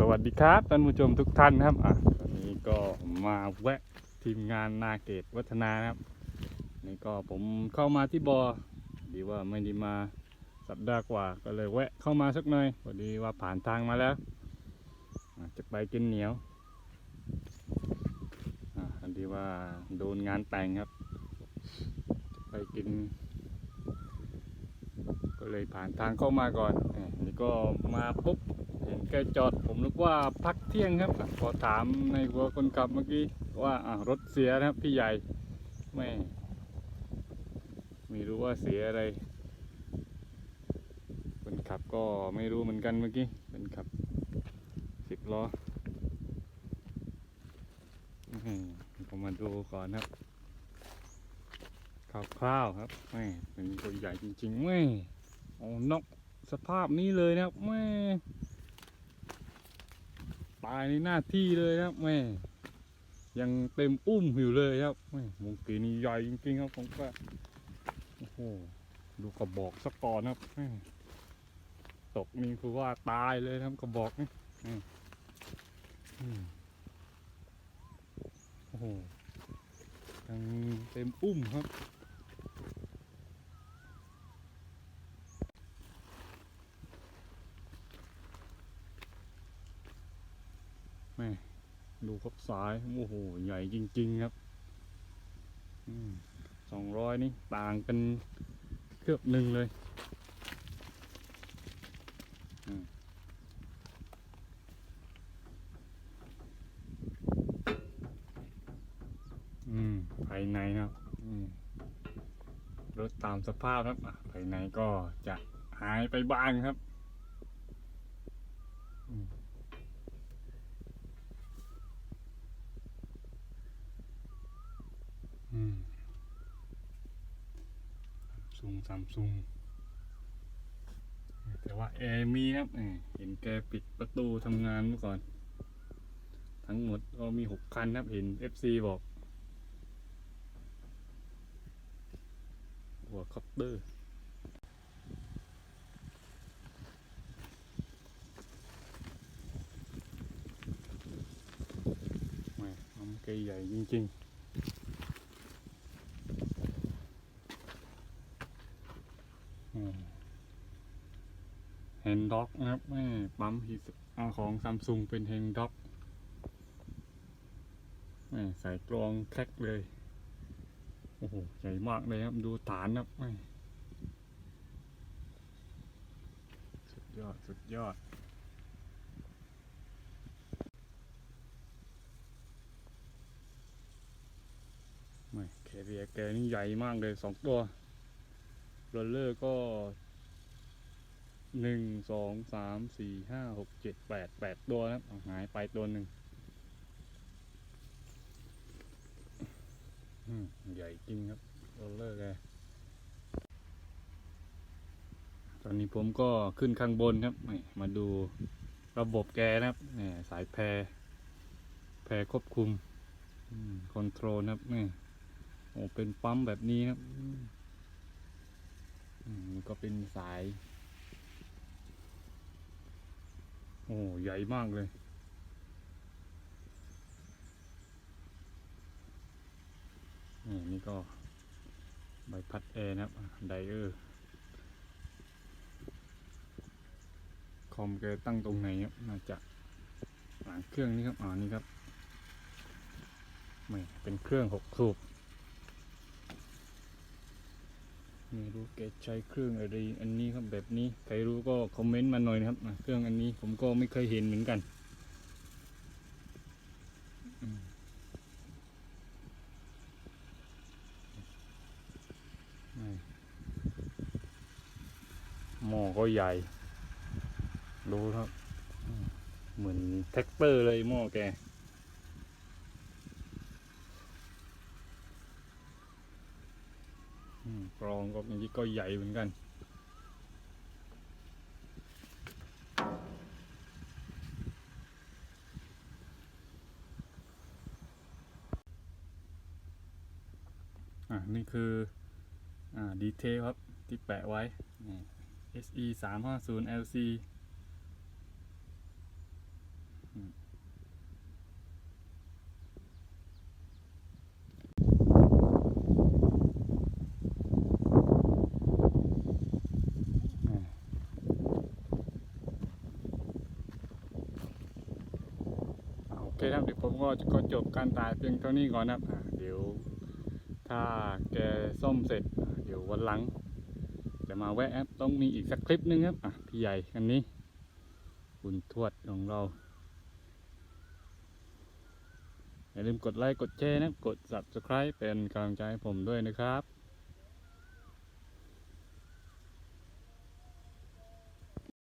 สวัสดีครับท่านผู้ชมทุกท่านครับอะวันนี้ก็มาแวะทีมงานนาเกตวัฒนานะครับนี่ก็ผมเข้ามาที่บอ่อดีว่าไม่ได้มาสัปดาห์กว่าก็เลยแวะเข้ามาสักหน่อยพอดีว่าผ่านทางมาแล้วจะไปกินเหนียวอะอันดีว่าโดนงานแต่งครับ จะไปกิน ก็เลยผ่านทางเข้ามาก่อนนี่ก็มาปุ๊บ เห็นแกจอดผมนึกว่าพักเที่ยงครับอะพอถามในหัวคนขับเมื่อกี้ว่ารถเสียนะครับพี่ใหญ่ไม่ไม่รู้ว่าเสียอะไร คนขับก็ไม่รู้เหมือนกันเมื่อกี้คนขับสิบล้อผมมาดูก่อนครับคร่าวๆครับไม่เป็นตัวใหญ่จริงๆไม่โอ้นกสภาพนี้เลยนะครับไม่ ตายในหน้าที่เลยครับแม่ยังเต็มอุ้มอยู่เลยครับแม่มงกีนี่ใหญ่จริงๆครับผมก็โอ้โหดูกระบอกสักก่อนครับแม่ตกนี่คือว่าตายเลยครับกระบอกนี่โอ้โหยังเต็มอุ้มครับ แม่ ดูครับสาย โอ้โห ใหญ่จริง ๆ ครับสองร้อยนี่ต่างกันเกือบหนึ่งเลยอืมภายในครับรถตามสภาพครับอะภายในก็จะหายไปบ้างครับ ซุงซัมซุงแต่ว่าแอร์มีครับเห็นแกปิดประตูทำงานเมื่อก่อน ทั้งหมดก็มีหกคันครับเห็น FC บอกหัวคอปเตอร์ม่น้ำเกยใหญ่จริงๆ เฮนด็อกนะครับแม่ปั๊มฮีอาของซัมซุงเป็นเฮนด็อกแม่ใส่กรองแคร็กเลย โอ้โห ใหญ่มากเลยครับ ดูฐานครับแม่สุดยอด สุดยอดไม่แคเรียแกนี่ใหญ่มากเลยสองตัว โรลเลอร์ก็หนึ่งสองสามสี่ห้าหกเจ็ดแปดแปดตัวนะครับหายไปตัวหนึ่งใหญ่จริงครับโรลเลอร์แกตอนนี้ผมก็ขึ้นข้างบนครับ มาดูระบบแกนะครับนี่สายแพร แพรควบคุมคอนโทรลครับนี่โอ้เป็นปั๊มแบบนี้ครับ ก็เป็นสาย โอ้ใหญ่มากเลย นี่นี่ก็ใบพัดแอร์นะครับ ไดเออร์ คอมแกตั้งตรงไหนครับน่าจะหลังเครื่องนี้ครับอ่านี่ครับไม่เป็นเครื่องหกสูบ ไม่รู้แกใช้เครื่องอะไรอันนี้ครับแบบนี้ใครรู้ก็คอมเมนต์มาหน่อยนะครับเครื่องอันนี้ผมก็ไม่เคยเห็นเหมือนกันหม้อก็ใหญ่ รู้ครับ เหมือนแท็กเตอร์เลยหม้อแก อืม กรองก็อย่างนี้ก็ใหญ่เหมือนกันอะนี่คืออ่าดีเทลครับที่แปะไว้ SE 3 5 0 LC อืมอ่าโอเคครับเดี๋ยวผมก็จะขอจบการถ่ายเพียงเท่านี้ก่อนนะครับเดี๋ยวถ้าแกซ่อมเสร็จ เดี๋ยววันหลัง จะมาแวะครับต้องมีอีกสักคลิปหนึงครับอะพี่ใหญ่คันนี้ คุณทวดของเราอย่าลืมกดไลค์กดแชร์นะ กด subscribe เป็นกำลังใจให้ผมด้วยนะครับ